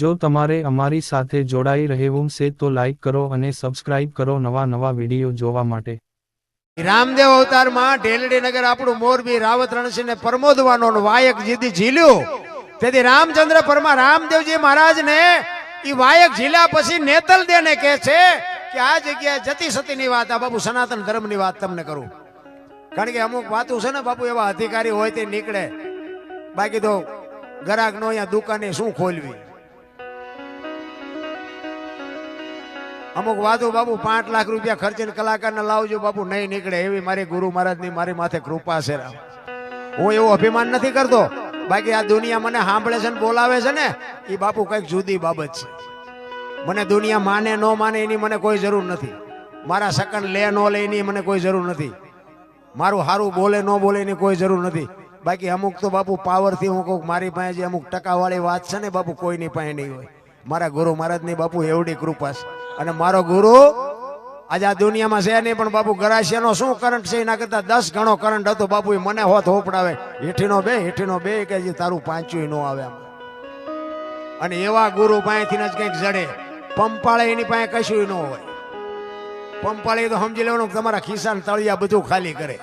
જો તમારે અમારી સાથે જોડાઈ રહેવું છે તો લાઈક કરો અને સબસ્ક્રાઇબ કરો નવા નવા વીડિયો જોવા માટે. રામદેવ અવતારમાં ઢેલડી નગર આપણું મોરબી રાવત રણસિંહ ને પરમોદવાનો વાયક જીદી ઝીલ્યું. તેથી રામચંદ્ર પરમા રામદેવજી મહારાજ ને ઈ વાયક ઝીલ્યા પછી નેતલ દેને કહે છે કે આ જગ્યાએ જતી સતીની વાત, આ બાપુ સનાતન ધર્મની વાત તમને કરું. કારણ કે અમુક વાતો છે ને બાપુ, એવા અધિકારી હોય તે નીકળે. બાકી તો ગરાક નો અહીંયા દુકાને શું ખોલવી? અમુક વાતો બાપુ પાંચ લાખ રૂપિયા ખર્ચીને કલાકારને લાવજો બાબુ, નહીં નીકળે. એવી મારી ગુરુ મહારાજની મારી માથે કૃપા છે હું એવું અભિમાન નથી કરતો. બાકી આ દુનિયા મને સાંભળે છે ને બોલાવે છે ને એ બાપુ કંઈક જુદી બાબત છે. મને દુનિયા માને, ન માને એની મને કોઈ જરૂર નથી. મારા સકન લે, ન લે એની મને કોઈ જરૂર નથી. મારું સારું બોલે, ન બોલે એની કોઈ જરૂર નથી. બાકી અમુક તો બાપુ પાવરથી હું કહું મારી પાસે જે અમુક ટકાવાળી વાત છે ને બાપુ, કોઈની પાસે નહીં હોય. મારા ગુરુ મહારાજની બાપુ એવડી કૃપા છે. અને મારો ગુરુ આજે આ દુનિયામાં છે નહીં, પણ બાપુ ગરાસિયાનો શું કરંટ છે એના કરતા દસ ગણો કરંટ હતો બાપુ એ મને હોત હોપડાવે. હેઠીનો બે હેઠીનો બે કે જે તારું પાંચું ન આવે અને એવા ગુરુ પાસેથી જ કંઈક જડે. પંપાળે એની પાસે કશું ન હોય. પંપાળે તો સમજી લેવાનું તમારા ખિસ્સાને તળિયા બધું ખાલી કરે.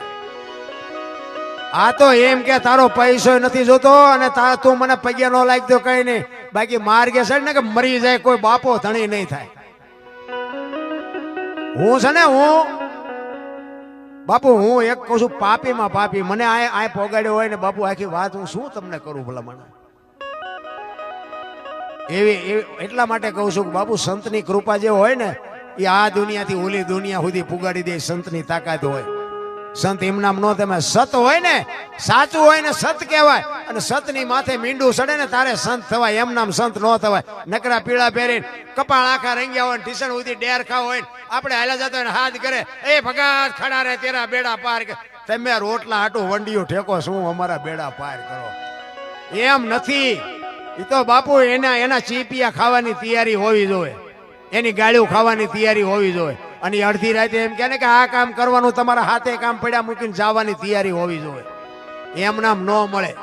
આ તો એમ કે તારો પૈસો નથી જોતો અને તું મને પગ્યા ન લાગતો કઈ નહીં. બાકી માર્ગે છે ને કે મરી જાય, કોઈ બાપો ધણી નહીં થાય. હું છે ને હું, બાપુ, હું એક કહું છું, પાપીમાં પાપી. મને આ આ પોગાડ્યો હોય ને બાપુ, આખી વાત હું શું તમને કરું ભલા મને એવી એટલા માટે કહું છું કે બાપુ, સંતની કૃપા જે હોય ને, એ આ દુનિયાથી ઓલી દુનિયા સુધી પુગાડી દે, સંતની તાકાત હોય. સંત એમ નામ નો તમે સત હોય ને, સાચું હોય ને સત કહેવાય. અને સતની માથે મીંડું સડે ને તારે સંત થવાય, એમ નામ સંત ન થવાય. નકરા પીળા પહેરીને કપાળ આખા રંગ્યા હોય ટીશન ઉધી ડેર ખાવ હોય આપણે હાલા જતો હોય હાથ કરે એ ભગાત, ખડા રે તેરા બેડા પાર કર." તમે રોટલા હાટું વંડિયું ઠેકો, શું અમારા બેડા પાર કરો? એમ નથી. એ તો બાપુ એના એના ચીપિયા ખાવાની તૈયારી હોવી જોઈએ. એની ગાળ્યું ખાવાની તૈયારી હોવી જોઈએ. અને અડધી રાતે એમ કહે કે, આ કામ કરવાનું તમારા હાથે કામ પડ્યા મૂકીને જવાની તૈયારી હોવી જોઈએ. એમ નામ ન મળે.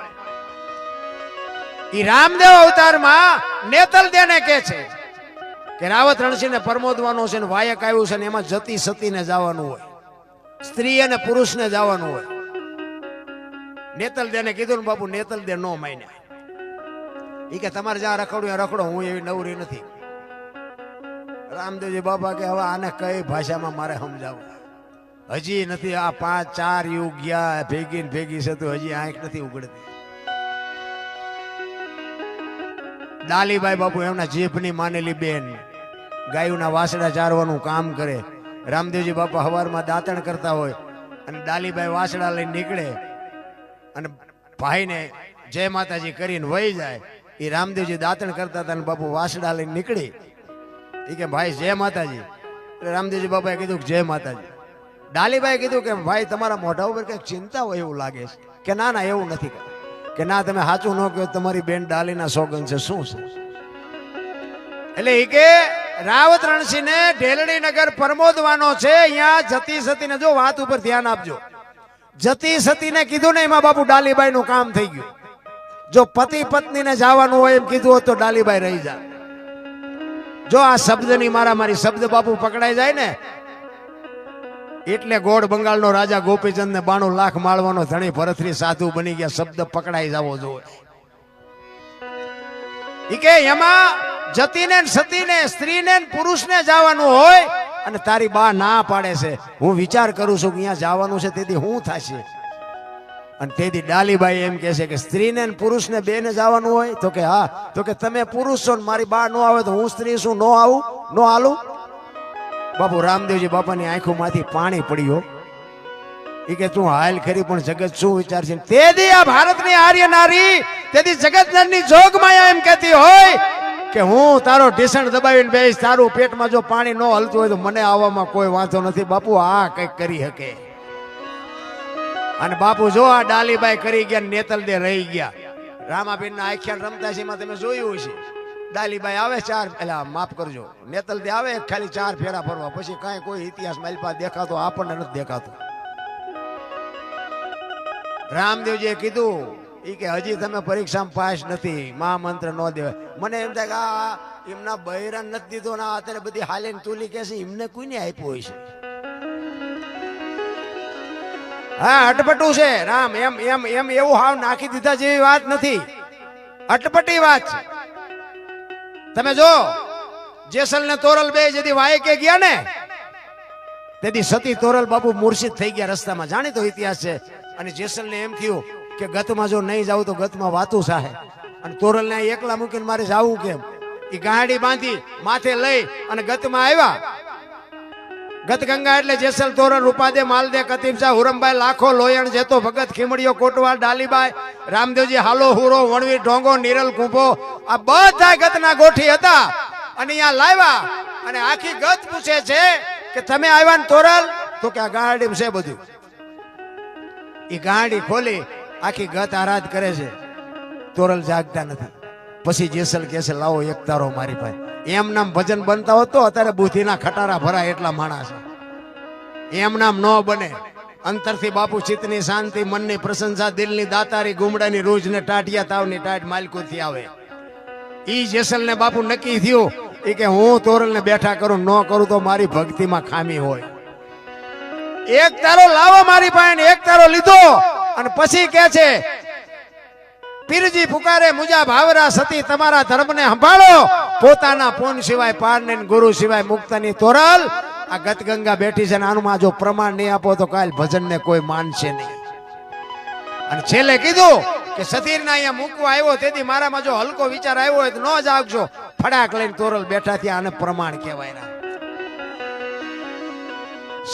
ઈ રામદેવ અવતારમાં નેતલ દેને કે છે કે રાવત રણસિંહને પરમોદવાનો છે ને વાયક આવ્યું છે ને એમાં જતી સતીને જવાનું હોય, સ્ત્રી અને પુરુષને જવાનું હોય. નેતલ દેને કીધું ને બાપુ, નેતલ દે નો માન્યા. એ કે તમારે જ્યાં રખડવું રખડો, હું એવી નવરી નથી. રામદેવજી બાપા કે હવે આને કઈ ભાષામાં મારે સમજાવું હજી નથી, આ પાંચ ચાર યુગ ગયા ભેગી ભેગી છે તો હજી આંખ નથી ઉગડતી. ડાલીબાઈ બાપુ એમના જીભની માનેલી બેન ગાયુના વાસડા ચારવાનું કામ કરે. રામદેવજી બાપા હવારમાં દાંતણ કરતા હોય અને ડાલીબાઈ વાસડા લઈને નીકળે અને ભાઈને જય માતાજી કરીને વહી જાય. એ રામદેવજી દાંતણ કરતા હતા અને બાપુ વાસડા લઈને નીકળી. એ કે ભાઈ જય માતાજી. એટલે રામદેવજી બાપાએ કીધું કે જય માતાજી. દાલીભાઈ કીધું કે ભાઈ તમારા મોઢા ઉપર કંઈક ચિંતા હોય એવું લાગે છે. કે ના ના, એવું નથી કે ના, તમે સાચું ન કહો તમારી બેન ડાલીના સોગન છે. શું છે? એટલે એ કે રાવત રણસિંહને ઢેલડી નગર પરમોદવાનો છે. અહીંયા જતી સતીને જો વાત ઉપર ધ્યાન આપજો. જતી સતીને કીધું ને એમાં બાપુ ડાલીબાઈ નું કામ થઈ ગયું. જો પતિ પત્નીને જવાનું હોય એમ કીધું હોત તો ડાલીબાઈ રહી જાય જો આ શબ્દની મારા મારી શબ્દ બાપુ પકડાઈ જાય ને એટલે ગોળ બંગાળનો રાજા ગોપીચંદ ને બાણું લાખ માળવાનો ધણી ભરતરી સાધુ બની ગયા. શબ્દ પકડાઈ જવો જોઈએ કે એમાં જતીને સતીને, સ્ત્રીને પુરુષને જવાનું હોય અને તારી બા ના પાડે છે. હું વિચાર કરું છું કે અહીંયા જવાનું છે, તેથી હું થશે. અને તેથી ડાલીબાઈ એમ કહે છે કે, સ્ત્રીને પુરુષને બેને જવાનું હોય? તો કે, હા, તો કે તમે પુરુષ છો ને મારી બા ન આવે તો હું સ્ત્રી છું, ન આવું, ન હાલું બાપુ રામદેવજી બાપાની આંખોમાંથી પાણી પડ્યું. એ કે તું હાલ ખરી પણ જગત શું વિચારશે? તે તેથી આ ભારતની આર્ય નારી તેથી જગતની જોગ માયા એમ કહેતી હોય કે હું તારો ઢીસણ દબાવીને બેસ તારું પેટમાં જો પાણી ન હલતું હોય તો મને આવવામાં કોઈ વાંધો નથી. બાપુ આ કંઈક કરી શકે. અને બાપુ જો આ ડાલીબાઈ કરી ગયા નેતલ દે રહી ગયા. રામાબેન ના આખ્યાન રમતા છે, એમાં તમે જોયું છે ડાલીબાઈ આવે ચાર એટલે માફ કરજો. નેતલ દે આવે, ખાલી ચાર ફેરા ફરવા. પછી કાંઈ કોઈ ઇતિહાસ માલપા દેખાતો, આપણને નથી દેખાતો. રામદેવજીએ કીધું એ કે હજી તમે પરીક્ષામાં પાસ નથી મહામંત્ર ન દેવાય. મને એમ થાય કે આ એમના બૈરાન નથી દીધો ને અત્યારે બધી હાલે તુલી કે છે, એમને કોઈને આપ્યું હોય છે? હા, અટપટું છે, રામ, એમ એમ એમ, એવું હાવ નાખી દીધા જેવી વાત નથી. અટપટી વાત છે. તમે જો જેસલ ને તોરલ બે જેથી વાય કે ગયા ને તેથી સતી તોરલ બાબુ મૂર્છિત થઈ ગયા રસ્તામાં. જાણીતો ઇતિહાસ છે. અને જેસલ ને એમ થયું કે ગતમાં જો નહીં જાવ તો ગતમાં વાતું સાહે. અને તોરલ ને એકલા મૂકીને મારે જાવું કેમ? એ ગાડી બાંધી માથે લઈ અને ગતમાં આવ્યા. ગત ગંગા એટલે જેસલ તોરલ રૂપાદે, માલદે કતીબ હુરમભાઈ, લાખો, લોયણ, જેતો ભગત ખીમડીયો કોટવાલ ડાલીબાઈ, રામદેવજી, હાલો, હુરો વણવીર ઢોંગો, નિરલ, કુંભો, આ બધા ગતના ગોઠી હતા. અને અહીંયા લાવ્યા અને આખી ગત પૂછે છે કે તમે આવ્યા ને તોરલ તો કે આ ગાડી છે બધું. એ ગાડી ખોલી, આખી ગત આરાધ કરે છે. તોરલ જાગતા નથી. પછી જેસલ કે છે, લાવો એક તારો મારી પાસે. એમ નામ ભજન બનતા હોતો અત્યારે બુદ્ધિના ખટારા ભરાય એટલા માણસ એમ નામ ન બને. અંતરથી બાપુ ચિત્તની શાંતિ, મનની પ્રશંસા, દિલની દાતારી, ગુમડાની રોજ ને ટાટિયા, તાવની ટાટ માલકુથી આવે. ઈ જેસલ ને બાપુ નક્કી થયું એ કે હું તોરલ ને બેઠા કરું, ન કરું તો મારી ભક્તિમાં ખામી હોય. એક તારો લાવો મારી પાસે એક તારો લીધો. અને પછી કે છે પીરજી પુકારે, મુજા ભાવરા સતી, તમારા ધર્મને સંભાળો. પોતાના પોન સિવાય પારને ગુરુ સિવાય મુક્તની તોરલ, આ ગતગંગા બેઠી છે આનું જો પ્રમાણ નહીં આપો તો કાલ ભજનને કોઈ માનશે નહીં. અને છેલ્લે કીધું કે સતીરના અહીંયા મૂકવા આવ્યો, તેથી મારામાં જો હલકો વિચાર આવ્યો હોય તો ન જ આવજો. ફડાક લઈને તોરલ બેઠા થયા આને પ્રમાણ કહેવાય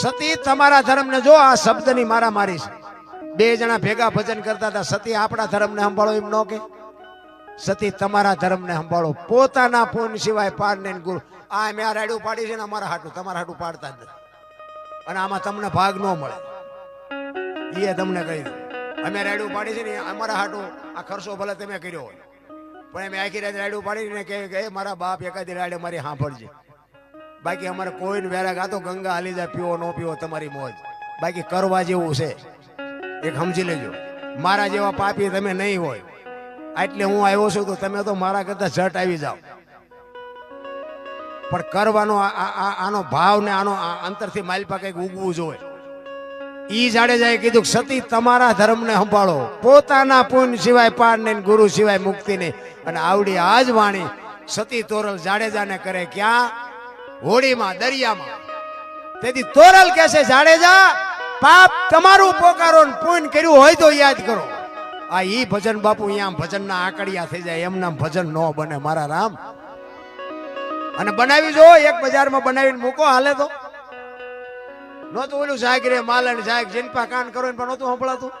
સતી, તમારા ધર્મને જો આ શબ્દની મારા મારી છે. બે જણા ભેગા ભજન કરતા હતા. સતી આપણા ધર્મને સંભાળો એમ ન કે. સતી તમારા ધર્મને સંભાળો. પોતાના પૂન સિવાય પાડ ને ગુરુ. આ મેં આ રાડ્યું પાડી છે ને અમારા હાટું. તમારા હાટું પાડતા જ અને આમાં તમને ભાગ ન મળે. એ તમને કહી દઉં. અમે રાડ્યું પાડી છે ને અમારા હાટું. આ ખર્ચો ભલે તમે કર્યો હોય. પણ અમે આખી રાત રાડ્યું પાડીને કે મારા બાપ એકાદી રાડે મારી સાંભળજે. બાકી અમારે કોઈને વેરા ગાતો ગંગા હાલી જાય, પીવો, ન પીવો, તમારી મોજ. બાકી કરવા જેવું છે. એક સમજી લેજો. મારા જેવા પાપી તમે નહીં હોય. એટલે હું આવ્યો છું તો તમે તો મારા કરતા ઝટ આવી જાઓ. પણ કરવાનો આનો ભાવ ને આનો અંતરથી માલપા કંઈક ઉગવું જોઈએ. ઈ જાડેજાએ કીધું, સતી, તમારા ધર્મને સંભાળો. પોતાના પુન સિવાય પાર ને ગુરુ સિવાય મુક્તિ નહીં. અને આવડી આજ વાણી સતી તોરલ જાડેજાને કરે ક્યાં? હોળીમાં દરિયામાં. તેથી તોરલ કહેશે જાડેજા પાપ તમારું પોકારો પૂન કર્યું હોય તો યાદ કરો. આ ઈ ભજન બાપુ અહીંયા ભજનના આકડિયા થઈ જાય એમના ભજન ન બને, મારા રામ. અને બનાવી જો, એક બજારમાં બનાવીને મૂકો હાલે તો. નહોતું ઓલું સાહેબ રે માલણ સાહેબ જીનપા કાન કરો પણ નહોતું સંભળાતું.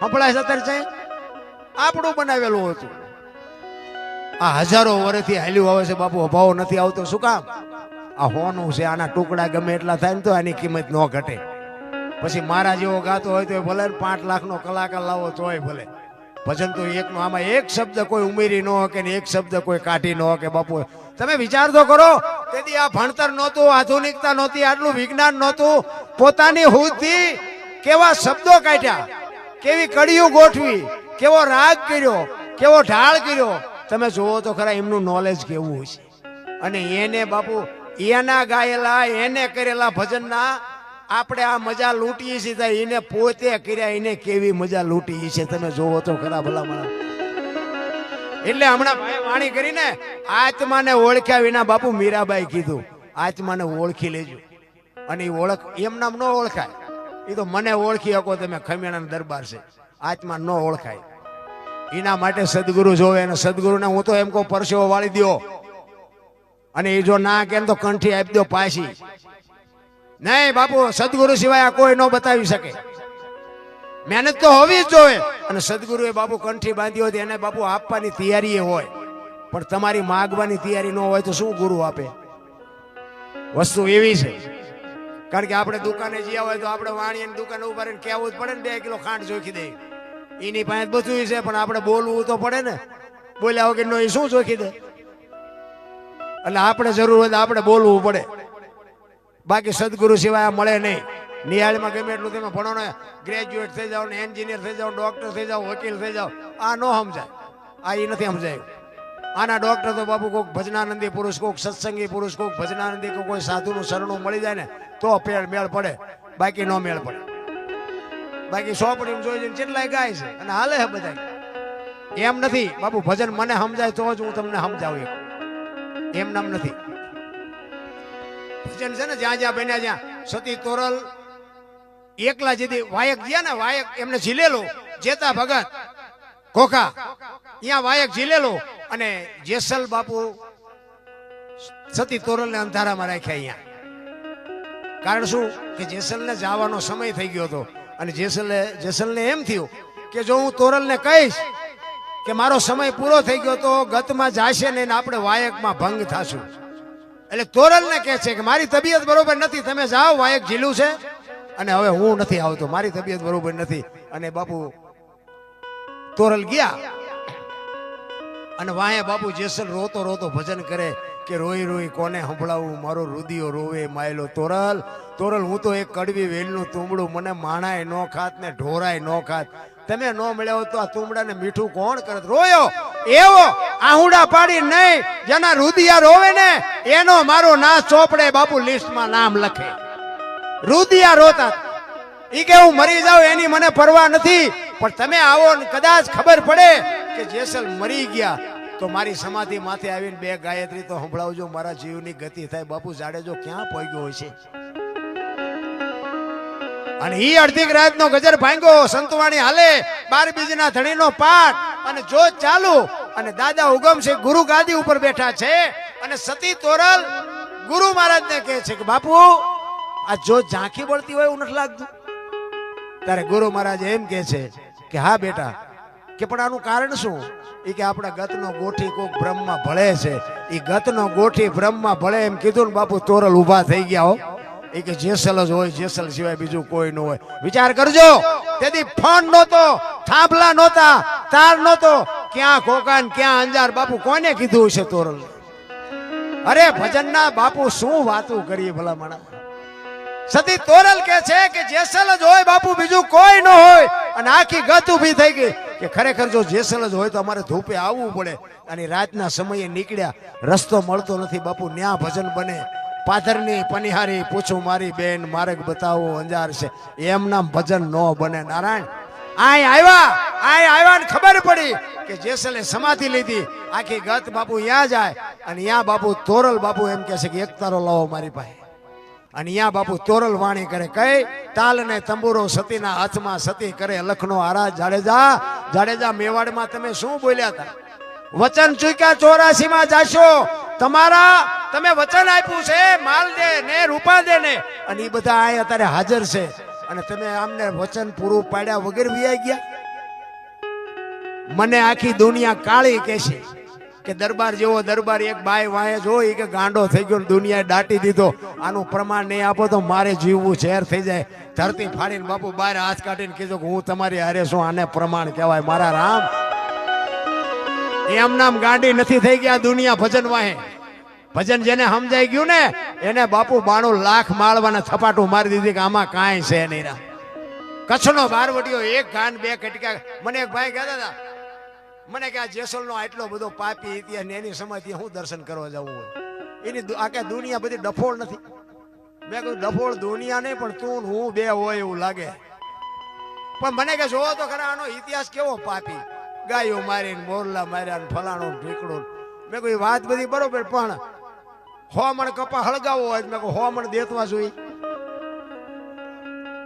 સંભળાય અત્યારે છે આપણું બનાવેલું હતું. આ હજારો વર્ષથી હાલ્યું આવે છે બાપુ, અભાવ નથી આવતો. શું કામ? આ હોનું છે, આના ટુકડા ગમે એટલા થાય ને તો આની કિંમત ન ઘટે. પછી મારા જેવો ગાતો હોય તો ભલે ને પાંચ લાખનો કલાકાર લાવો તોય ભલે. ભજન તો એકનો, આમાં એક શબ્દ કોઈ ઉમેરી ન ને એક શબ્દ કોઈ કાઢી ન કે બાપુ, તમે વિચાર તો કરો, તેથી આ ભણતર નહોતું, આધુનિકતા નહોતી, આટલું વિજ્ઞાન નહોતું. પોતાની હુદથી કેવા શબ્દો કાઢ્યા? કેવી કડીઓ ગોઠવી? કેવો રાગ કર્યો? કેવો ઢાળ કર્યો? તમે જોવો તો ખરા એમનું નોલેજ કેવું છે અને એને બાપુ, એના ગાયેલા, એને કરેલા ભજનના આપણે આ મજા લૂંટીએ છીએ એને પોતે કર્યા, એને કેવી મજા લૂંટી છે તમે જોવો તો ખરા ભલા મારા એટલે હમણાં ભાઈ વાણી કરીને આત્માને ઓળખ્યા વિના બાપુ મીરાબાઈ કીધું, આત્માને ઓળખી લેજો. અને એ ઓળખ, એમ નામ ન ઓળખાય. એ તો મને ઓળખી શકો તમે ખમીણા દરબાર છે. આત્મા ન ઓળખાય. એના માટે સદગુરુ જોવે અને સદગુરુને હું તો એમ કહું, પરસેવો વાળી દ્યો. અને એ જો ના કેમ તો કંઠી આપી દો પાછી. નહીં, બાપુ, સદગુરુ સિવાય આ કોઈ ન બતાવી શકે. મહેનત તો હોવી જ જોઈએ. અને સદગુરુએ બાપુ કંઠી બાંધી હોય એને બાપુ આપવાની તૈયારી હોય. પણ તમારી માગવાની તૈયારી ન હોય તો શું ગુરુ આપે? વસ્તુ એવી છે. કારણ કે આપણે દુકાને જ્યાં હોય તો આપણે વાણીની દુકાન ઉપર કહેવું જ પડે ને, બે કિલો ખાંડ જોખી દે. એની પાસે બધું છે, પણ આપણે બોલવું તો પડે ને. બોલ્યા વગર એ શું જોખી દે? એટલે આપણે જરૂર હોય તો આપણે બોલવું પડે. બાકી સદગુરુ સિવાય મળે નહીં. નિહાળમાં ગમે એટલું તમે ભણો ને ગ્રેજ્યુએટ થઈ જાઓ ને એન્જિનિયર થઈ જાઓ ડૉક્ટર થઈ જાઓ, વકીલ થઈ જાઓ, આ ન સમજાય. આ એ નથી સમજાયું. આના ડૉક્ટર તો બાપુ કોઈક ભજનાનંદી પુરુષ કોઈક સત્સંગી પુરુષ કોઈક ભજનાનંદી કે કોઈ સાધુનું શરણું મળી જાય ને, તો પેળ મેળ પડે. બાકી ન મેળ પડે. બાકી સોપડીમાં જોઈ જઈને કેટલાય ગાય છે? અને હાલે છે બધા એમ નથી. બાપુ ભજન મને સમજાય તો જ હું તમને સમજાવું. એમ નામ નથી. ભજન છે ને, જ્યાં જ્યાં બન્યા જ્યાં સતી તોરલ, એકલા જેથી વાયક ગયા ને, વાયક એમને ઝીલેલો, જેતા ભગત કોખા ત્યાં વાયક ઝીલેલો અને જેસલ બાપુ સતી તોરલને અંધારામાં રાખ્યા અહીંયા. કારણ શું? કે જેસલને જવાનો સમય થઈ ગયો હતો. અને જેસલે, જેસલને એમ થયું કે જો હું તોરલને કહીશ કે મારો સમય પૂરો થઈ ગયો તો ગતમાં જાશે ને એને આપણે વાયકમાં ભંગ થાશું. એટલે તોરલને કે છે કે મારી તબિયત બરોબર નથી, તમે જાઓ વાયક ઝીલું છે. અને હવે હું નથી આવતો, મારી તબિયત બરોબર નથી. અને બાપુ તોરલ ગયા. અને વાયા બાપુ જેસલ રોતો રોતો ભજન કરે કે રોઈ રોઈ કોને સંભળાવું? મારો રુદિયો રોવે માયલો તોરલ. તોરલ, હું તો એક કડવી વેલનું તુંબડું, મને માણાય નો ખાત ને ઢોરાય નો ખાત. તમે નો મળ્યો તો આ તુંબડાને મીઠું કોણ કરત રોયો, એવો આહુડા પાડી નહીં, જેના રુદિયા રોવે ને, એનો મારો નાશ ચોપડે બાપુ લિસ્ટમાં નામ લખે. રુદિયા રોતા. ઈ કે હું મરી જાઉં, એની મને પરવા નથી. પણ તમે આવો ને કદાચ ખબર પડે કે જેસલ મરી ગયા, તો મારી સમાધિ માથે આવીને બે ગાયત્રી તો સંભળાવજો, મારા જીવની ગતિ થાય. બાપુ જાડેજો ક્યાં પહોંચ્યો હોય છે? અને ઈ અડધી રાતનો ગજર ભાંગ્યો, સંતવાણી હાલે બાર બીજના ધણીનો પાઠ, અને જો ચાલુ, અને દાદા ઉગમ છે, ગુરુ ગાદી ઉપર બેઠા છે, અને સતી તોરલ ગુરુ મહારાજને કહે છે કે, બાપુ, આ જો ઝાંખી બળતી હોય એવું નથી લાગતું. ત્યારે ગુરુ મહારાજ એમ કે છે કે, હા બેટા કે પણ આનું કારણ શું? એ કે આપણા ગતનો ગોઠી કોક બ્રહ્મમાં ભળે છે. એ ગતનો ગોઠી બ્રહ્મમાં ભળે એમ કીધું ને બાપુ, તોરલ ઊભા થઈ ગયા હો. એ કે જેસલ જ હોય જેસલ સિવાય બીજું કોઈ ન હોય. વિચાર કરજો. તેથી ફંડ નહોતો, થાંભલા નહોતા, તાર નહોતો. ક્યાં કોકાન ક્યાં અંજાર, બાપુ, કોને કીધું છે તોરલ અરે ભજનના બાપુ, શું વાતું કરીએ ભલા માણસ સતી તોરલ કે છે કે જેસલ જ હોય, બાપુ, બીજું કોઈ ન હોય. અને આખી ગત ઊભી થઈ ગઈ કે ખરેખર જો જેસલ જ હોય તો અમારે ધૂપે આવવું પડે. અને રાતના સમયે નીકળ્યા, રસ્તો મળતો નથી, બાપુ, ન્યા ભજન બને. પાથરની પનિહારી, પૂછું મારી બેન માર્ગ બતાવો અંજાર છે. એમ નામ ભજન ન બને. નારાયણ, આય આવ્યા આય આવ્યા ને ખબર પડી કે જેસલે સમાધિ લીધી. આખી ગત બાપુ ત્યાં જાય અને ત્યાં બાપુ તોરલ બાપુ એમ કહે છે કે એક તારો લાવો મારી પાસે. અને અહીંયા બાપુ તોરલ વાણી કરે કઈ તાલ ને તંબુરો સતીના હાથમાં સતી કરે, લખનો આરા જાડેજા જાડેજા મેવાડમાં તમે શું બોલ્યા હતા વચન ચૂક્યા ચોરાસી માં જાશો. તમારા, તમે વચન આપ્યું છે, માલ દે ને રૂપા દે ને. અને એ બધા અહીંયા અત્યારે હાજર છે. અને તમે આમને વચન પૂરું પાડ્યા વગર વિયાઈ ગયા? મને આખી દુનિયા કાળી કહેશે કે દરબાર જેવો દરબાર એક બાય વાય જોઈ કે ગાંડો થઈ ગયો દુનિયાએ દાટી દીધો. આનું પ્રમાણ નહીં આપો તો મારે જીવવું ઝેર થઈ જાય. ધરતી ફાડીને બાપુ બહાર હાથ કાઢીને કીધું કે હું તમારી હારે છું, આને પ્રમાણ કહેવાય. મારા રામ એમ નામ ગાંડી નથી થઈ ગયા, દુનિયા ભજન વાહે. ભજન જેને સમજાઈ ગયું ને, એને બાપુ બાણું લાખ માળવાના થપાટું મારી દીધી કે આમાં કાંઈ છે નહીં કચ્છનો બારવટીયો એક ગાન બે કટકા મને એક ભાઈ કહેતા હતા, મને કે આ જેસલનો આટલો બધો પાપી ઇતિહાસ ને એની સમાધિ હું દર્શન કરવા જવું હોય? એની આખા દુનિયા બધી ડફોળ નથી. મેં કહ્યું, ડફોળ દુનિયા નહીં, પણ તું હું બે હોય એવું લાગે. પણ મને કે, જોવો તો ખરા, આનો ઇતિહાસ કેવો પાપી? ગાયો મારીને, મોરલા માર્યા ફલાણું ને મેં કોઈ વાત બધી બરોબર, પણ હો મણ કપા હળગાવો હોય મેં કહું હો મણ દેતવા જોઈ.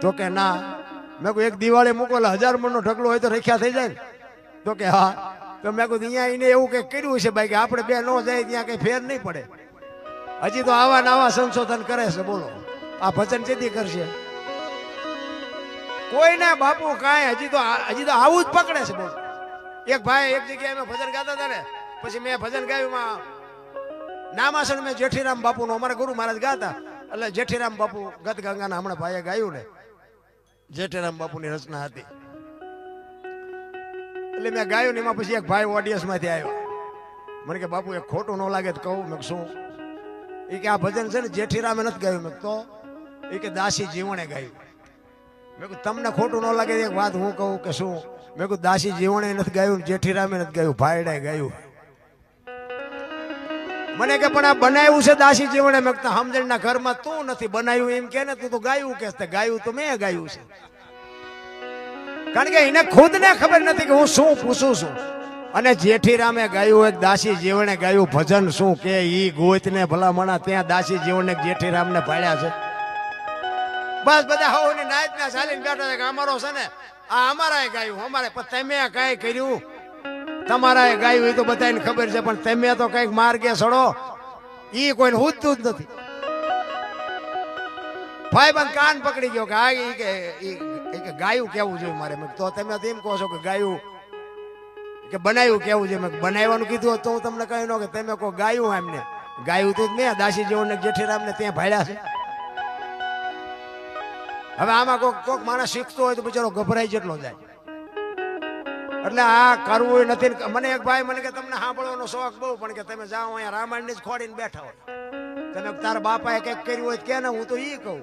તો કે, ના. મેં કહ્યું, એક દિવાળી મૂકો એટલે હજાર મણનો ઢગલો હોય તો રખ્યા થઈ જાય ને. તો કે, હા. તો મેં કહ્યું, અહીંયા એને એવું કંઈક કર્યું છે ભાઈ કે આપણે બે ન જાય, ત્યાં કઈ ફેર નહીં પડે. હજી તો આવા નવા સંશોધન કરે છે, બોલો. આ ભજન ચેતી કરશે. કોઈને બાપુ કાંઈ હજી તો હજી તો આવું જ પકડે છે, બોલો. એક ભાઈ એક જગ્યાએ અમે ભજન ગાતા હતા ને, પછી મેં ભજન ગાયું માં નામાસણ મેં જેઠીરામ બાપુનું, અમારા ગુરુ મહારાજ ગાતા. એટલે જેઠીરામ બાપુ ગત ગંગાના હમણાં ભાઈએ ગાયું ને, જેઠીરામ બાપુની રચના હતી. એટલે મેં ગાયું ને એમાં પછી એક ભાઈ ઓડિયન્સમાંથી આવ્યો. મને કે, બાપુ એ ખોટું ન લાગે તો કહું. મેં શું? એ કે, આ ભજન છે ને જેઠીરામે નથી ગાયું. મેં તો? એ કે, દાસી જીવણે ગાયું. મેં કહું તમને ખોટું ન લાગે, એક વાત હું કહું કે શું? મેં કહું દાસી જીવણે નથી ગાયું જેઠીરામે નથી ગાયું ભાઈડાએ ગાયું. મને કે, પણ આ બનાવ્યું છે દાસી જીવણે? મેં સમજણના ઘરમાં તું નથી બનાવ્યું. એમ કે ને, તું તો ગાયું કે ગાયું તો મેં ગાયું છે. કારણ કે એને ખુદ ને ખબર નથી કે હું શું પૂછું છું. અને જેઠીરામે ગાયું, એક દાસી જીવણે ગાયું, ભજન શું કે ઈ ગોત ને ભલામણા, ત્યાં દાસી જીવણને જેઠીરામને જેઠીરામ ભાડ્યા છે. બસ બધા હોની નાયત ના ચાલીને બેઠા છે કે અમારો છે ને, આ અમારાએ ગાયું, અમારે, પણ તમે કઈ કર્યું? તમારાએ ગાયું એ તો બધાને ખબર છે, પણ તમે તો કંઈક માર્ગે સડો ઈ કોઈને હુજતું જ નથી. ભાઈ બંધ કાન પકડી ગયો કે આ કે કે ગાયું કેવું જોઈએ મારે? તો તમે તો એમ કહો છો કે ગાયું, કે બનાવ્યું કેવું છે? મેં બનાવવાનું કીધું તો હું તમને કહ્યું ન કે તમે કહો ગાયું એમને ગાયું તો જ મેં દાસી જેવું ને જેઠીરામ ને ત્યાં ભાડ્યા છે. હવે આમાં કોઈક કોક માણસ શીખતો હોય તો બિચારો ગભરાઈ જેટલો જાય. એટલે આ કરવું નથી મને એક ભાઈ મને કે તમને સાંભળવાનો શોખ બહુ, પણ કે તમે જાઓ અહીંયા રામાયણ જ ખોડીને બેઠા હોય. તમે તારા બાપાએ કંઈક કર્યું હોય કે ને, હું તો એ કહું.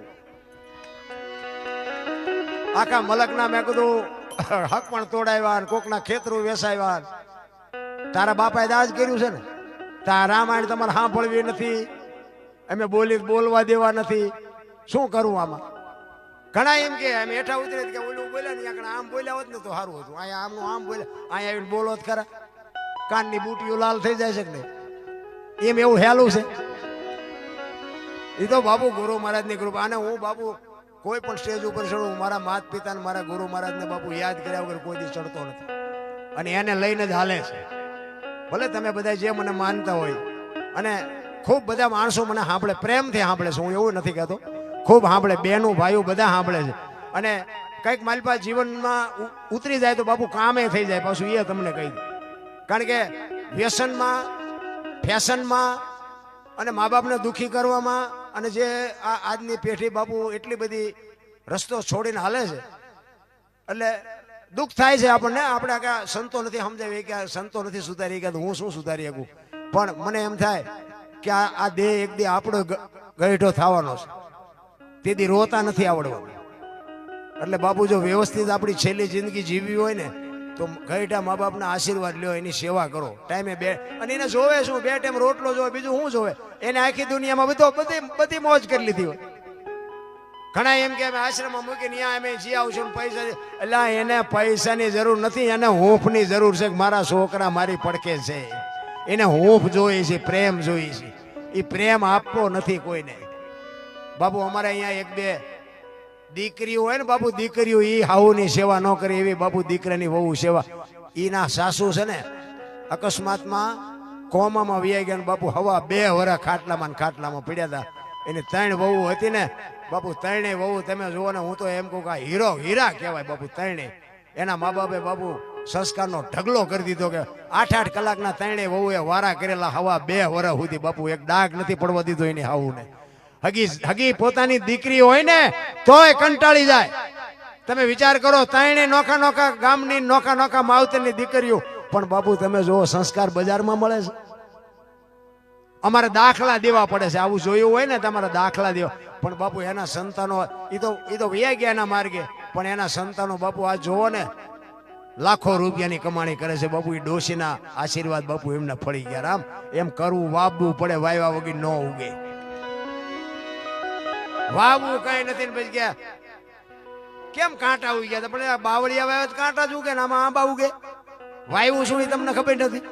આખા મલકના મેં કીધું, હક પણ તોડાવ્યા ને કોકના ખેતરું વેસાવ્યા. તારા બાપાએ દાજ કર્યું છે ને. તારા રામાયણ તમારે સાંભળવી નથી. અમે બોલી બોલવા દેવા નથી. શું કરવું આમાં? ઘણા એમ કે, અમે હેઠા ઉતરે કે ઓલું બોલ્યા ને અહીંયા આમ બોલ્યા હોત ને તો સારું હતું. અહીંયા આમનું આમ બોલ્યા. અહીંયા આવીને બોલો જ ખરા. કાનની બુટીઓ લાલ થઈ જાય છે કે નહીં? એમ એવું હેલું છે. એ તો બાબુ ગુરુ મહારાજની કૃપા. અને હું બાબુ કોઈ પણ સ્ટેજ ઉપર ચડું મારા માત પિતા મારા ગુરુ મહારાજને બાપુ યાદ કર્યા વગર કોઈ દી ચડતો નથી. અને એને લઈને જ હાલે છે. ભલે તમે બધા જે મને માનતા હોય. અને ખૂબ બધા માણસો મને સાંભળે, પ્રેમથી સાંભળે છે. હું એવું નથી કહેતો. ખૂબ સાંભળે બેનું ભાઈઓ બધા સાંભળે છે. અને કંઈક મારી પાસે જીવનમાં ઉતરી જાય તો બાપુ કામે થઈ જાય, પાછું એ તમને કહી કારણ કે વ્યસનમાં, ફેશનમાં અને મા બાપને દુઃખી કરવામાં અને જે આ આજની પેઢી બાપુ એટલી બધી રસ્તો છોડીને હાલે છે, એટલે દુઃખ થાય છે આપણને. આપણે કે સંતો નથી સમજાવી કે સંતો નથી સુધારી કે હું શું સુધારી શકું? પણ મને એમ થાય કે આ દેહ એક દી આપણો ગઈઢો થવાનો છે. તેથી રોતા નથી આવડવાનું એટલે બાપુ જો વ્યવસ્થિત આપણી છેલ્લી જિંદગી જીવવી હોય ને, તો ગઈઢા મા બાપના આશીર્વાદ લ્યો, એની સેવા કરો. ટાઈમે બે અને એને જોવે શું? બે ટાઈમ રોટલો જોવે, બીજું શું જોવે? એને આખી દુનિયામાં બધો બધી બધી મોજ કરી લીધી હોય. ઘણા એમ કે અમે આશ્રમમાં મૂકીને ત્યાં અમે જી આવશું પૈસા. એટલે એને પૈસાની જરૂર નથી, એને હૂંફની જરૂર છે કે મારા છોકરા મારી પડકે છે. એને હૂંફ જોઈએ છે, પ્રેમ જોઈએ છે. એ પ્રેમ આપવો નથી કોઈને. બાબુ અમારે અહીંયા એક બે દીકરીઓ હોય ને બાપુ, દીકરીઓ એ હાઉની સેવા ન કરે એવી બાપુ દીકરાની વહુ સેવા. એના સાસુ છે ને, અકસ્માતમાં કોમામાં વ્યાઈ ગયા બાપુ હવા બે વરા ખાટલામાં ખાટલામાં પડ્યા હતા એની ત્રણ વહુ હતી ને, બાપુ ત્રણેય વહુ તમે જુઓ ને, હું તો એમ કહું કે હીરો હીરા કહેવાય બાપુ ત્રણેય. એના મા બાપે બાપુ સંસ્કારનો ઢગલો કરી દીધો કે આઠ આઠ કલાકના ત્રણેય વહુએ વારા કરેલા હવા બે વરા સુધી બાપુ એક ડાઘ નથી પડવા દીધો એની હાવુને હગી હગી પોતાની દીકરી હોય ને, તોય કંટાળી જાય. તમે વિચાર કરો તાણે નોખા નોખા ગામની, નોખા નોખા માવતરની દીકરીઓ. પણ બાપુ, તમે જુઓ, સંસ્કાર બજારમાં મળે છે. અમારે દાખલા દેવા પડે છે. આવું જોયું હોય ને, તમારે દાખલા દેવા. પણ બાપુ, એના સંતાનો એ તો એ તો વ્યા ગયા એના માર્ગે. પણ એના સંતાનો, બાપુ, આ જોવો ને, લાખો રૂપિયાની કમાણી કરે છે. બાપુ એ ડોશીના આશીર્વાદ બાપુ એમને ફળી ગયા. રામ, એમ કરવું વાવવું પડે, વાયવા વગર ન ઉગે. વાવવું કઈ નથી ને પછી ગયા કેમ કાંટા ઉગી ગયા? પણ બાવળિયા વાવ્યા તો કાંટા જ ઉગે ને આમાં આંબા ઉગે. વાયવું શું તમને ખબર નથી?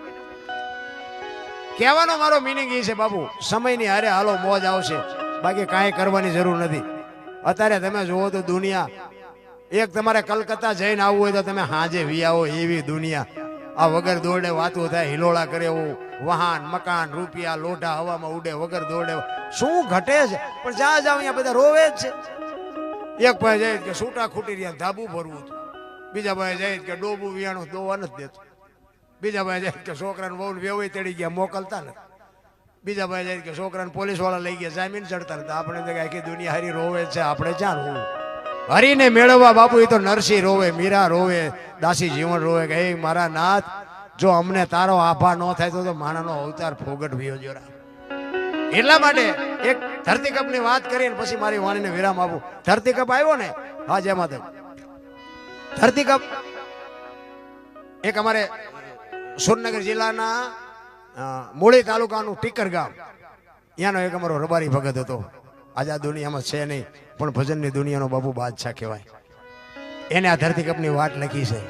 કહેવાનો મારો મિનિંગ એ છે બાબુ સમયની હારે હાલો મોજ આવશે. બાકી કાંઈ કરવાની જરૂર નથી. અત્યારે તમે જુઓ તો દુનિયા, એક તમારે કલકત્તા જઈને આવવું હોય તો તમે હાજે વી આવો એવી દુનિયા. આ વગર દોડે વાતો થાય, હિલોળા કરે એવું. વાહન, મકાન, રૂપિયા, લોઢા, હવામાં ઉડે, વગર દોડે. શું ઘટે છે? પણ જ્યાં જાવ અહીંયા બધા રોવે જ છે. એક ભાઈ જાય કે સૂટા ખૂટી રહ્યા, ધાબુ ભરવું હતું. બીજા ભાઈ જાય કે ડોબું, વિયાણું દોવા નથી દેતું. બીજા ભાઈ જાય કે છોકરાને બહુ વેવાઈ ચડી ગયા, મોકલતા નથી. બીજા ભાઈ જાય કે છોકરાને પોલીસવાળા લઈ ગયા, જામીન ચડતા નથી. આપણે તો આખી દુનિયા હરી રોવે છે, આપણે જ્યાં રોવું? હરીને મેળવવા બાપુ એ તો નરસિંહ રોવે, મીરા રોવે, દાસી જીવન રોવે, કે મારા નાથ જો અમને તારો આભા ન થાય તો માણાનો અવતાર ફોગટ ભયો જોરા. એટલા માટે એક ધરતીકપની વાત કરીને પછી મારી વાણીને વિરામ આપું. ધરતીકપ આવ્યો ને? હા માધવ ધરતીકપ એક અમારે સુરનગર જિલ્લાના મૂળી તાલુકાનું ટીકર ગામ. ત્યાંનો એક અમારો રબારી ભગત હતો. આજે આ દુનિયામાં છે નહીં, પણ ભજનની દુનિયાનો બાબુ બાદશાહ કહેવાય. એને આ ધરતીકપની વાત લખી છે.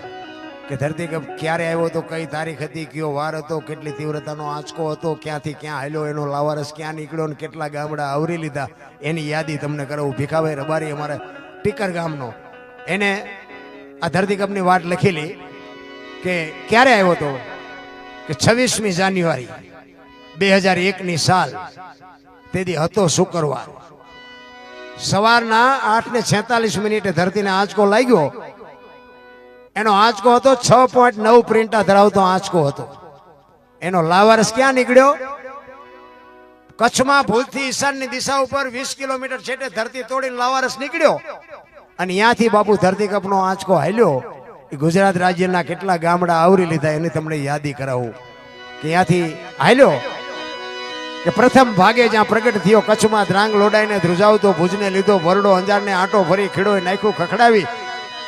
કે ધરતી કપ ક્યારે આવ્યો હતો, કઈ તારીખ હતી, કયો વાર હતો, કેટલી તીવ્રતાનો આંચકો હતો, ક્યાંથી ક્યાં હાલ્યો, એનો લાવારસ ક્યાં નીકળ્યો ને કેટલા ગામડા આવરી લીધા, એની યાદી તમને કરાવું. ભીખાભાઈ રબારી અમારે ટીકર ગામનો. એને આ ધરતીકપની વાત લખેલી કે ક્યારે આવ્યો હતો? કે છવ્વીસમી જાન્યુઆરી બે હજાર એકની સાલ. તેથી હતો શુક્રવાર. સવારના આઠ ને છેતાલીસ મિનિટે ધરતીને આંચકો લાગ્યો. એનો આંચકો હતો, છ પોઈન્ટ નવ પ્રિન્ટા ધરાવતો આંચકો હતો. એનો લાવારસ ક્યાં નીકળ્યો? કચ્છમાં ભૂલથી ઈશાનની દિશા ઉપર વીસ કિલોમીટર છેટે ધરતી તોડીને લાવારસ નીકળ્યો. અને ત્યાંથી બાપુ ધરતીકપનો આંચકો હાલ્યો. એ ગુજરાત રાજ્યના કેટલા ગામડા આવરી લીધા એની તમને યાદી કરાવું. કે ત્યાંથી હાલ્યો. કે પ્રથમ ભાગે જ્યાં પ્રગટ થયો, કચ્છમાં ધ્રાંગ લોડાઈને ધ્રુજાવતો ભુજને લીધો ભરડો અંજારને આંટો ફરી ખીડોય નાખ્યું, ખખડાવી.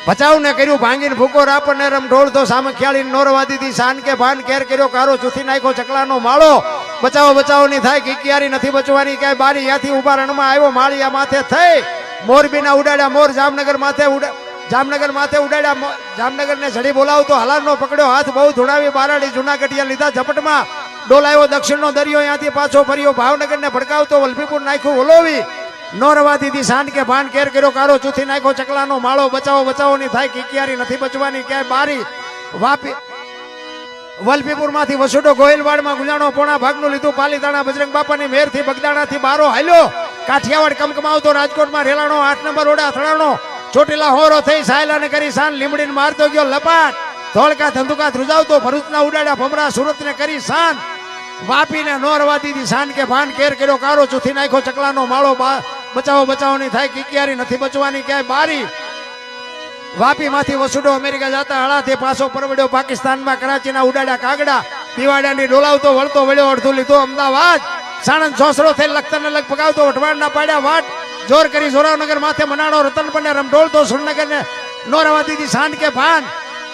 બચાવને કર્યું ભાંગીને ભૂકો રાપને રમ ઢોળતો સામે ખ્યાળી નોરવા દીધી શાન કે ભાન કેર કર્યો, કારો ચૂથી નાખ્યો, ચકલાનો માળો. બચાવો બચાવો ની થાય કિકિયારી નથી બચવાની, ક્યાંય બારી યાથી ઊભા રણમાં આવ્યો, માળિયા માથે થઈ. મોરબીના ઉડાડ્યા, મોર જામનગર માથે ઉડા, જામનગર માથે ઉડાડ્યા જામનગરને ઝડી બોલાવતો હલારનો પકડ્યો, હાથ બહુ ધોડાવી બારાડી જુનાગઢિયા લીધા ઝપટમાં. ડોલાયો દક્ષિણનો દરિયો, ત્યાંથી પાછો ફર્યો, ભાવનગરને ભડકાવતો, વલભીપુર નાખ્યું, ઓલોવી. નોરવા દીધી સાંડ કે ભાન કેર કર્યો કારો ચૂથી નાખ્યો, ચકલાનો માળો બચાવો બચાવો, ની થાય કિકિયારી નથી બચવાની, ક્યાંય બારી વાપી વલભીપુરમાંથી વસુડો ગોયલવાડમાં ગુજાણો પોણા ભાગનું લીધું, પાલીતાણા બજરંગ બાપાની મેરથી બગદાણાથી બારો હાલ્યો, કાઠિયાવાડ કમકમાવતો રાજકોટમાં રેલાણો, આઠ નંબર ઓડા અથડાણો, ચોટીલા હોરો થઈ સાયલાને કરી સાન, લીમડીને મારતો ગયો, લપાટ, ધોળકા ધંધુકા ધ્રુજાવતો, ભરૂચના ઉડાડ્યા ભમરા સુરતને કરી સાન, વાપીને નોરવા દીધી સાન કે ભાન કેર કર્યો કારો ચૂથી નાખ્યો, ચકલાનો માળો બચાવો બચાવો ની થાય કિકિયારી નથી બચવાની, ક્યાંય બારી. વાપી માંથી વસુડો અમેરિકા જતા હળાથી પાછો પરવડ્યો પાકિસ્તાનમાં, કરાચીના ઉડાડ્યા કાગડા દિવાળાની ડોલાવતો, વળતો, વળ્યો, અડધું લીધો, અમદાવાદ. સાણંદ સોસરો થઈ લખતર ને લગ પગાવતો વટવાડના પાડ્યા વાટ. જોર કરી જોરાવનગર માથે મનાડો રતન રમઢોળતો સુરનગર ને નોરવા દીધી સાંડ કે ભાન.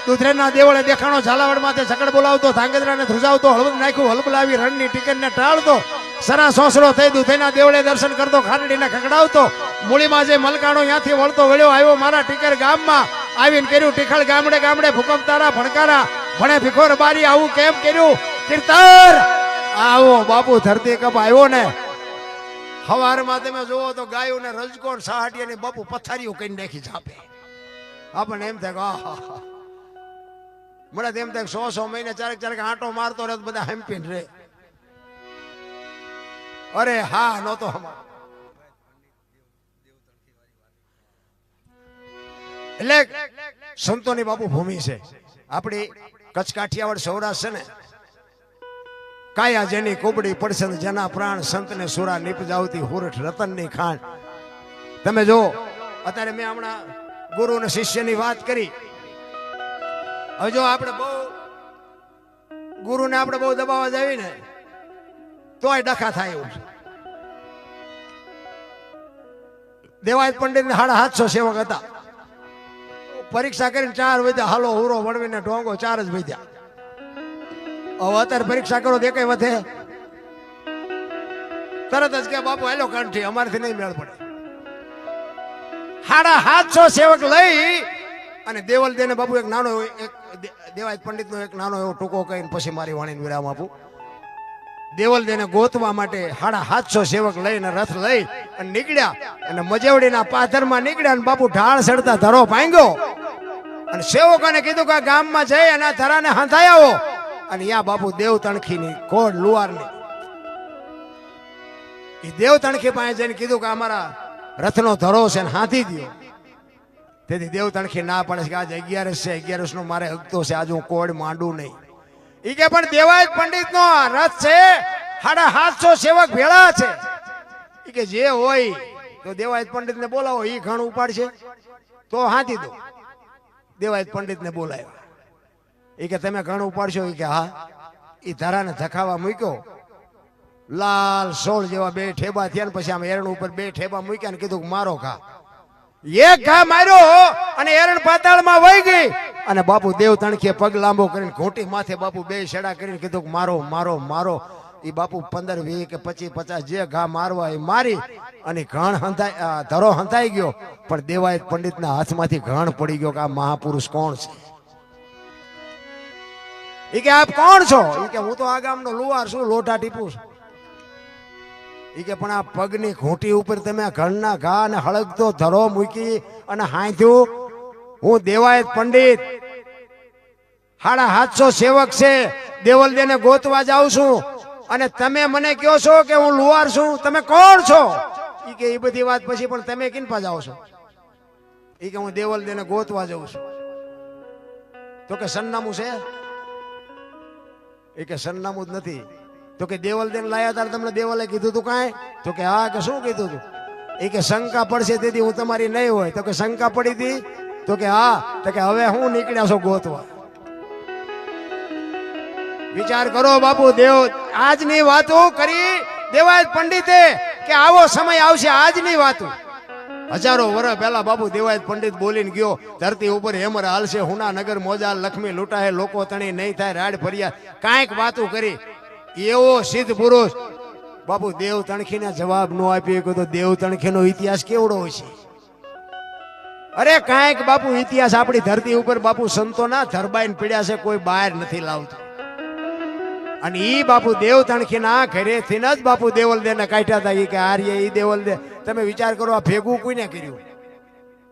દુધરેના દેવળે દેખાણો ઝાલાવાડ માથે સકડ બોલાવતો, ધાંગધ્રાને ધ્રુજાવતો હળવદ નાખ્યું હલબલાવી રણની ટિકિટને ટાળતો. સરા સોસરો થઈ દુધેના દેવળે દર્શન કરતો, ખાંડડીને ખકડાવતો મૂળીમાં જે મલકાણો ત્યાંથી વળતો વળ્યો, આવ્યો મારા ટીકર ગામમાં. આવીને કર્યું, ટીખળ ગામડે ગામડે ભૂકંપ તારા ભણકારા. ભણે ભીખોર બારી, આવું કેમ કર્યું? કીર્તર આવો બાપુ ધરતી કપ આવ્યો ને. હવારમાં તમે જુઓ તો ગાયો ને રજકોણ ને અને બાપુ પથારીઓ કઈ નાખી છાપે આપણને એમ થાય કે આહા મને તેમ તેમ સો સો મહિને ચારેક ચારેક આંટો મારતો રહે બધા હેમ્પીન રે. અરે હા, નહોતો અમારો. એટલે સંતોની બાપુ ભૂમિ છે. આપણી કચ્છ કાઠિયાવાડ સૌરાષ્ટ્ર છે ને? કાયા જેની કોબડી પડશે જેના પ્રાણ સંતને સુરા નીપજાવતી હુરઠ રતનની ખાંડ તમે જો, અત્યારે મેં હમણાં ગુરુ અને શિષ્યની વાત કરી. હવે જો આપણે બહુ ગુરુને આપણે બહુ દબાવવા જાવી ને, તોય ડખા થાય એવું છે. દેવાયત પંડિત સાડા સાતસો સેવક હતા. પરીક્ષા કરીને ચાર વધ્યા, હાલો હુરો વળવીને ઢોંગો ચાર જ વધ્યા. હવે અત્યારે પરીક્ષા કરો તે કઈ વધે. તરત જ કે, બાપુ, હેલો કંઠી, અમારેથી નહીં મેળ પડે. સાડા સાતસો સેવક લઈ અને દેવલ દેને બાપુ એક નાનો એક દેવાજ પંડિતનો એક નાનો એવો ટૂંકો કહીને પછી મારી વાણીને વિરામ આપું. દેવલ દેને ગોતવા માટે સાડા સાતસો સેવક લઈને રથ લઈ અને નીકળ્યા. અને મજેવડીના પાથરમાં નીકળ્યા અને બાપુ ઢાળ સડતા ધરો ભાંગ્યો. અને સેવકોને કીધું કે ગામમાં જઈ અને આ ધરાને હંધાઈ આવો. અને યા બાપુ દેવ તણખીની કોડ લુવારની એ દેવ તણખી પાસે જઈને કીધું કે અમારા રથનો ધરો છે ને હાથી દ્યો. તેથી દેવ તણખી ના પડે છે કે આજે અગિયારસ છે અગિયારસ નો મારે હકતો છે, આજે હું કોડ માંડું નહીં. એ કે પણ દેવાયત પંડિત નો રથ છે સાડા સાતસો સેવક ભેળા છે. ઈ કે જે હોય, તો દેવાયત પંડિત ને બોલાવો એ ઘણ ઉપાડશે. તો હાથી દો. દેવાયત પંડિત ને બોલાવ્યા એ કે તમે ઘણ ઉપાડશો? એ કે હા. એ ધરાને ધખાવા મૂક્યો. લાલ સોળ જેવા બે ઠેબા થયા ને પછી આમ એરણ ઉપર બે ઠેબા મૂક્યા ને કીધું મારો ખા એક ઘા માર્યો અને એરણ પાતાળમાં વહી ગઈ. અને બાપુ દેવ તણખીએ પગ લાંબો કરીને ઘોટી માથે બાપુ બે શેડા કરીને કીધું મારો મારો મારો. એ બાપુ પંદર વીસ કે પચીસ, પચાસ જે ઘા મારવા એ મારી અને ઘણ હંધાઈ ધરો હંધાઈ ગયો. પણ દેવાયત પંડિતના હાથમાંથી ઘણ પડી ગયો કે આ મહાપુરુષ કોણ છે? એ કે આપ કોણ છો? એ કે હું તો આ ગામનો લુવાર છું લોટા ટીપું છું. કે પણ આ પગની ઘૂંટી ઉપર તમે ઘરના ઘા ને હળગતો ધરો મૂકી અને હાંધ્યું, હું દેવાયત પંડિત. હાડા હાથસો સેવક છે, દેવલદેને ગોતવા જાઉં છું. અને તમે મને કહો છો કે હું લુવાર છું, તમે કોણ છો? ઈ કે એ બધી વાત પછી પણ તમે કિનપા જાઓ છો ઈ કે હું દેવલદેને ગોતવા જાઉં છું. તો કે સરનામું છે? એ કે સરનામું જ નથી. તો કે દેવલ દેન લાયા તાર તમને દેવલે કીધું તું કાંઈ? તો કે હા, કે શું કીધું તું? એ કે શંકા પડશે તેથી હું તમારી નહીં હોય. તો કે શંકા પડી હતી? તો કે હા, તો કે હવે હું નીકળ્યા છો ગોતવા. વિચાર કરો બાપુ, દેવ આજની વાતો કરી દેવાય પંડિતે કે આવો સમય આવશે આજની વાતો. હજારો વર્ષ પહેલા બાપુ દેવાયત પંડિત બોલીને ગયો, ધરતી ઉપર હેમર હાલશે, હુના નગર મોજા લક્ષ્મી લૂંટાહે, લોકો તણી નહીં થાય, રાડ ફરિયા. કાંઈક વાતો કરી. એવો સિદ્ધ પુરુષ. બાપુ, દેવ તણખીને જવાબ ન આપ્યો શકો તો દેવ તણખીનો ઇતિહાસ કેવડો છે અરે કાંઈક બાપુ, ઇતિહાસ આપણી ધરતી ઉપર બાપુ સંતોના ધરબાઈને પીડ્યા છે, કોઈ બહાર નથી લાવતું. અને ઈ બાપુ દેવ તણખીના ઘરેથી જ બાપુ દેવલ દે ને કાઢ્યા હતા કે આર્ય, ઈ દેવલ દે તમે વિચાર કરો, આ ભેગું કોઈને કર્યું?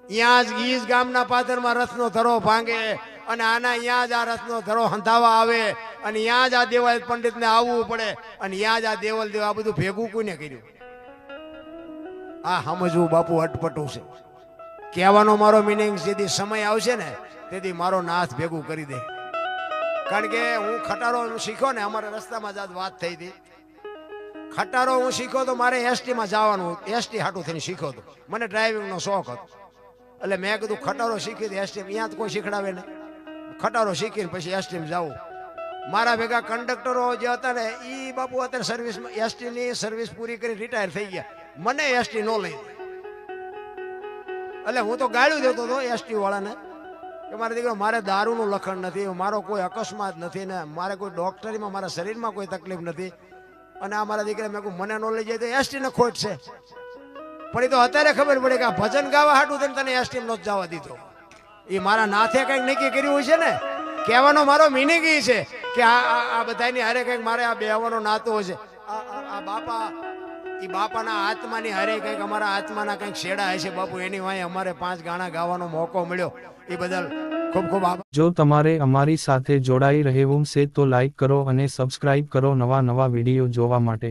ત્યાં જ ગીજ ગામના પાદરમાં રથનો ધરો ભાંગે અને આના અહીંયા જ આ રથનો ધરો હંધાવા આવે અને ત્યાં જ આ દેવાય પંડિતને આવવું પડે અને ત્યાં જ આ દેવલ દેવ આ બધું ભેગું કોઈને કર્યું? આ સમજવું બાપુ અટપટું છે. કહેવાનો મારો મિનિંગ જેથી સમય આવશે ને, તેથી મારો નાથ ભેગું કરી દે. કારણ કે હું ખટારો શીખ્યો ને, અમારા રસ્તામાં જ વાત થઈ હતી. ખટારો હું શીખ્યો તો મારે એસટીમાં જવાનું, એસટી હાટું થઈને શીખ્યો હતો મને ડ્રાઇવિંગનો શોખ હતો. એટલે મેં કીધું, ખટારો શીખી એસટી અહીંયા તો કોઈ શીખડાવે ને. ખટારો શીખીને પછી એસટીમાં જાઉં. મારા ભેગા કંડક્ટરો જે હતા ને એ બાપુ અત્યારે સર્વિસમાં એસટીની સર્વિસ પૂરી કરી રિટાયર થઈ ગયા. મને એસટી ન લઈ એટલે હું તો ગાળ્યું દેતો હતો એસટી વાળાને કે મારા દીકરો, મારે દારૂનું લખણ નથી, મારો કોઈ અકસ્માત નથી ને, મારે કોઈ ડોક્ટરીમાં, મારા શરીરમાં કોઈ તકલીફ નથી. અને આ મારા દીકરા મેં મને નો લઈ જાય તો એસટી ને ખોટ છે. પણ એ તો અત્યારે ખબર પડી કે આ ભજન ગાવા હાટું તને એસટી નો જ જવા દીધો. એ મારા નાથે કંઈક નક્કી કર્યું છે ને? કહેવાનો મારો મિનિંગ એ છે કે આ બધાની હારે કંઈક મારે આ બેહવાનો નાતો છે આ બાપા એ બાપાના આત્માની હારે કંઈક અમારા આત્માના કંઈક છેડા હશે બાપુ. એની વાંહે અમારે પાંચ ગાણા ગાવાનો મોકો મળ્યો. એ બદલ ખૂબ ખૂબ જો તમારે અમારી સાથે જોડાઈ રહેવું છે તો લાઈક કરો અને સબસ્ક્રાઇબ કરો નવા નવા વીડિયો જોવા માટે.